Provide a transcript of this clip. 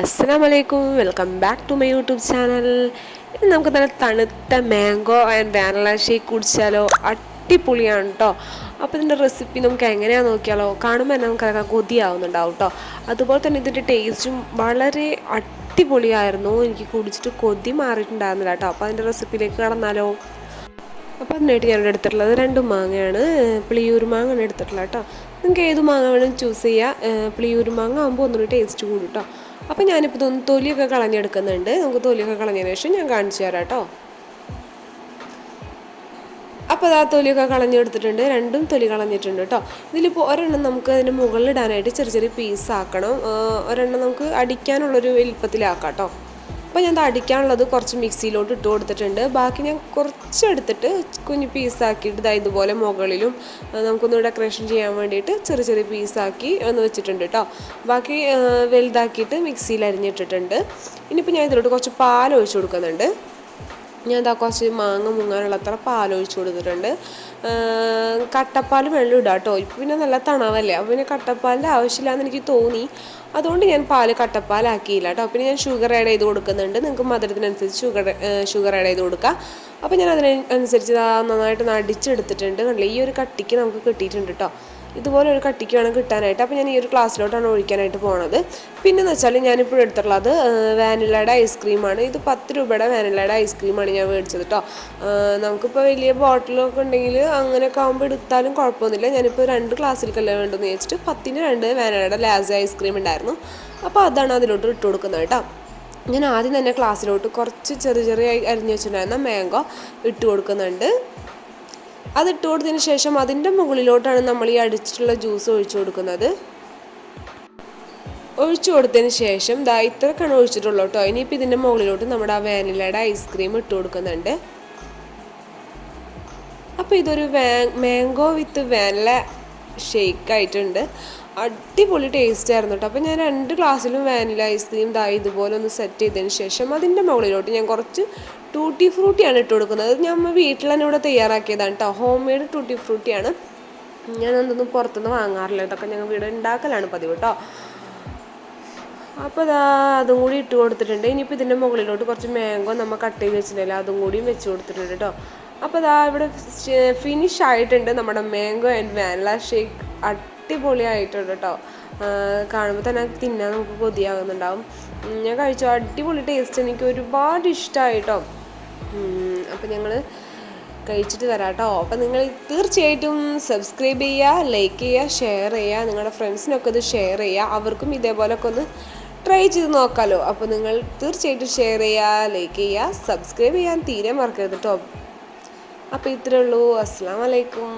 അസ്സാം വലൈക്കും welcome back to my YouTube channel. ഇന്ന് നമുക്ക് നല്ല തണുത്ത മാംഗോ ആൻഡ് വാനില ഷേക്ക് കുടിച്ചാലോ? അടിപൊളിയാണ് കേട്ടോ അപ്പോൾ ഇതിന്റെ റെസിപ്പി നമുക്ക് എങ്ങനെയാണെന്ന് നോക്കിയാലോ? കാണുമ്പോൾ തന്നെ നമുക്ക് കൊതിയാവുന്നുണ്ടാവും കേട്ടോ അതുപോലെ തന്നെ ഇതിന്റെ ടേസ്റ്റും വളരെ അടിപൊളിയായിരുന്നു. എനിക്ക് കുടിച്ചിട്ട് കൊതി മാറിയിട്ടുണ്ടായിരുന്നില്ല കേട്ടോ അപ്പോൾ അതിന്റെ റെസിപ്പിയിലേക്ക് കടന്നാലോ? അപ്പോൾ അതിനായിട്ട് ഞാൻ എടുത്തിട്ടുള്ളത് രണ്ട് മാങ്ങയാണ്. പുളിയൂർ മാങ്ങയാണ് എടുത്തിട്ടുള്ളത് കേട്ടോ. നിങ്ങൾക്ക് ഏത് മാങ്ങ വേണമെങ്കിലും ചൂസ് ചെയ്യുക പുളിയൂർ മാങ്ങ ആകുമ്പോൾ ഒന്നുകൂടി ടേസ്റ്റ് കൂടും കേട്ടോ. അപ്പോൾ ഞാനിപ്പോൾ ഇതൊന്ന് തൊലിയൊക്കെ കളഞ്ഞെടുക്കുന്നുണ്ട്. നമുക്ക് തൊലിയൊക്കെ കളഞ്ഞതിന് ശേഷം ഞാൻ കാണിച്ചു തരാം കേട്ടോ. അപ്പോൾ അത് ആ തൊലിയൊക്കെ കളഞ്ഞെടുത്തിട്ടുണ്ട്. രണ്ടും തൊലി കളഞ്ഞിട്ടുണ്ട് കേട്ടോ. ഇതിലിപ്പോൾ ഒരെണ്ണം നമുക്ക് അതിന്റെ മുകളിലിടാനായിട്ട് ചെറിയ ചെറിയ പീസ് ആക്കണം. ഒരെണ്ണം നമുക്ക് അടിക്കാനുള്ളൊരു വലിപ്പത്തിലാക്കാം കേട്ടോ. അപ്പോൾ ഞാൻ അടിക്കാനുള്ളത് കുറച്ച് മിക്സിയിലോട്ട് ഇട്ട് കൊടുത്തിട്ടുണ്ട്. ബാക്കി ഞാൻ കുറച്ച് എടുത്തിട്ട് കുഞ്ഞ് പീസാക്കിയിട്ട് ഇതാ ഇതുപോലെ മുകളിലും നമുക്കൊന്ന് ഡെക്കറേഷൻ ചെയ്യാൻ വേണ്ടിയിട്ട് ചെറിയ ചെറിയ പീസാക്കി ഒന്ന് വെച്ചിട്ടുണ്ട് കേട്ടോ ബാക്കി വലുതാക്കിയിട്ട് മിക്സിയിൽ അരിഞ്ഞിട്ടിട്ടുണ്ട്. ഇനിയിപ്പോൾ ഞാൻ ഇതിലോട്ട് കുറച്ച് പാൽ ഒഴിച്ച് കൊടുക്കുന്നുണ്ട്. ഞാൻ ഇതാ കുറച്ച് മാങ്ങ മുങ്ങാനുള്ള അത്ര പാൽ ഒഴിച്ച് കൊടുത്തിട്ടുണ്ട്. കട്ടപ്പാൽ വെള്ളം ഇടാം കേട്ടോ ഇപ്പം പിന്നെ നല്ല തണവല്ലേ. അപ്പോൾ പിന്നെ കട്ടപ്പാലിന്റെ ആവശ്യമില്ലാന്ന് എനിക്ക് തോന്നി. അതുകൊണ്ട് ഞാൻ പാൽ കട്ടപ്പാലാക്കിയില്ല കേട്ടോ പിന്നെ ഞാൻ ഷുഗർ ആഡ് ചെയ്ത് കൊടുക്കുന്നുണ്ട്. നിങ്ങൾക്ക് മധുരത്തിനനുസരിച്ച് ഷുഗർ ഷുഗർ ആഡ് ചെയ്ത് കൊടുക്കാം. അപ്പോൾ ഞാൻ അതിനനുസരിച്ച് നന്നായിട്ട് അടിച്ചെടുത്തിട്ടുണ്ട് കണ്ടില്ല? ഈ ഒരു കട്ടിക്ക് നമുക്ക് കിട്ടിയിട്ടുണ്ട് കേട്ടോ ഇതുപോലെ ഒരു കട്ടിക്ക് വേണം കിട്ടാനായിട്ട്. അപ്പോൾ ഞാൻ ഈ ഒരു ക്ലാസ്സിലോട്ടാണ് ഒഴിക്കാനായിട്ട് പോണത്. പിന്നെന്ന് വെച്ചാൽ ഞാനിപ്പോൾ എടുത്തിട്ടുള്ളത് വാനിലയുടെ ഐസ്ക്രീമാണ് ഇത് പത്ത് രൂപയുടെ വാനിലയുടെ ഐസ്ക്രീമാണ് ഞാൻ മേടിച്ചത് കേട്ടോ നമുക്കിപ്പോൾ വലിയ ബോട്ടിലൊക്കെ ഉണ്ടെങ്കിൽ അങ്ങനെയൊക്കെ ആകുമ്പോൾ എടുത്താലും കുഴപ്പമൊന്നുമില്ല ഞാനിപ്പോൾ രണ്ട് ക്ലാസ്സിലേക്കല്ലേ വേണ്ടെന്ന് വെച്ചിട്ട് പത്തിന് രണ്ട് വാനിലയുടെ ലാസ് ഐസ്ക്രീം ഉണ്ടായിരുന്നു. അപ്പോൾ അതാണ് അതിലോട്ട് ഇട്ട് കൊടുക്കുന്നത് കേട്ടോ ഞാൻ ആദ്യം തന്നെ ക്ലാസ്സിലോട്ട് കുറച്ച് ചെറിയ ചെറിയ അരിഞ്ഞു വെച്ചിട്ടുണ്ടായിരുന്ന മാംഗോ ഇട്ട് കൊടുക്കുന്നുണ്ട്. അത് ഇട്ട് കൊടുത്തതിന് ശേഷം അതിന്റെ മുകളിലോട്ടാണ് നമ്മൾ ഈ അടിച്ചിട്ടുള്ള ജ്യൂസ് ഒഴിച്ചു കൊടുക്കുന്നത്. ഒഴിച്ചു കൊടുത്തതിന് ശേഷം ദാ ഇത്രക്കാണ് ഒഴിച്ചിട്ടുള്ളൂ കേട്ടോ. ഇനിയിപ്പോൾ ഇതിന്റെ മുകളിലോട്ട് നമ്മുടെ ആ വാനിലയുടെ ഐസ്ക്രീം ഇട്ട് കൊടുക്കുന്നുണ്ട്. അപ്പോൾ ഇതൊരു വാ മാംഗോ വിത്ത് വാനില ഷേക്ക് ആയിട്ടുണ്ട്. അടിപൊളി ടേസ്റ്റ് ആയിരുന്നു കേട്ടോ അപ്പോൾ ഞാൻ രണ്ട് ഗ്ലാസ്സിലും വാനില ഐസ്ക്രീം ദാ ഇതുപോലെ ഒന്ന് സെറ്റ് ചെയ്തതിന് ശേഷം അതിന്റെ മുകളിലോട്ട് ഞാൻ കുറച്ച് ടൂട്ടി ഫ്രൂട്ടിയാണ് ഇട്ട് കൊടുക്കുന്നത്. അത് ഞാൻ വീട്ടിൽ തന്നെ ഇവിടെ തയ്യാറാക്കിയതാണ് കേട്ടോ ഹോം മെയ്ഡ് ടൂട്ടി ഫ്രൂട്ടിയാണ് ഞാൻ എന്തൊന്നും പുറത്തുനിന്ന് വാങ്ങാറില്ല. ഇതൊക്കെ ഞങ്ങൾ വീട് ഉണ്ടാക്കലാണ് പതിവ് കേട്ടോ അപ്പോൾ അതാ അതും കൂടി ഇട്ട് കൊടുത്തിട്ടുണ്ട്. ഇനിയിപ്പോൾ ഇതിന്റെ മുകളിലോട്ട് കുറച്ച് മാംഗോ നമ്മൾ കട്ട് ചെയ്ത് വെച്ചിട്ടുണ്ടല്ലോ അതും കൂടിയും വെച്ച് കൊടുത്തിട്ടുണ്ട് കേട്ടോ അപ്പോൾ അതാ ഇവിടെ ഫിനിഷ് ആയിട്ടുണ്ട് നമ്മുടെ മാംഗോ ആൻഡ് വാനില ഷേക്ക് അടിപൊളിയായിട്ടുണ്ട് കേട്ടോ കാണുമ്പോൾ തന്നെ തിന്നാൻ നമുക്ക് കൊതിയാകുന്നുണ്ടാവും. ഞാൻ കഴിച്ചു. അടിപൊളി ടേസ്റ്റ് എനിക്ക് ഒരുപാട് ഇഷ്ടമായി കേട്ടോ അപ്പം ഞങ്ങൾ കഴിച്ചിട്ട് തരാം കേട്ടോ അപ്പം നിങ്ങൾ തീർച്ചയായിട്ടും സബ്സ്ക്രൈബ് ചെയ്യുക ലൈക്ക് ചെയ്യുക ഷെയർ ചെയ്യുക നിങ്ങളുടെ ഫ്രണ്ട്സിനൊക്കെ ഇത് ഷെയർ ചെയ്യുക അവർക്കും ഇതേപോലൊക്കെ ഒന്ന് ട്രൈ ചെയ്ത് നോക്കാമല്ലോ അപ്പോൾ നിങ്ങൾ തീർച്ചയായിട്ടും ഷെയർ ചെയ്യുക ലൈക്ക് ചെയ്യുക സബ്സ്ക്രൈബ് ചെയ്യാൻ തീരെ മറക്കരുത് കേട്ടോ അപ്പോൾ ഇത്രയേ ഉള്ളൂ. അസ്സാം വലൈക്കും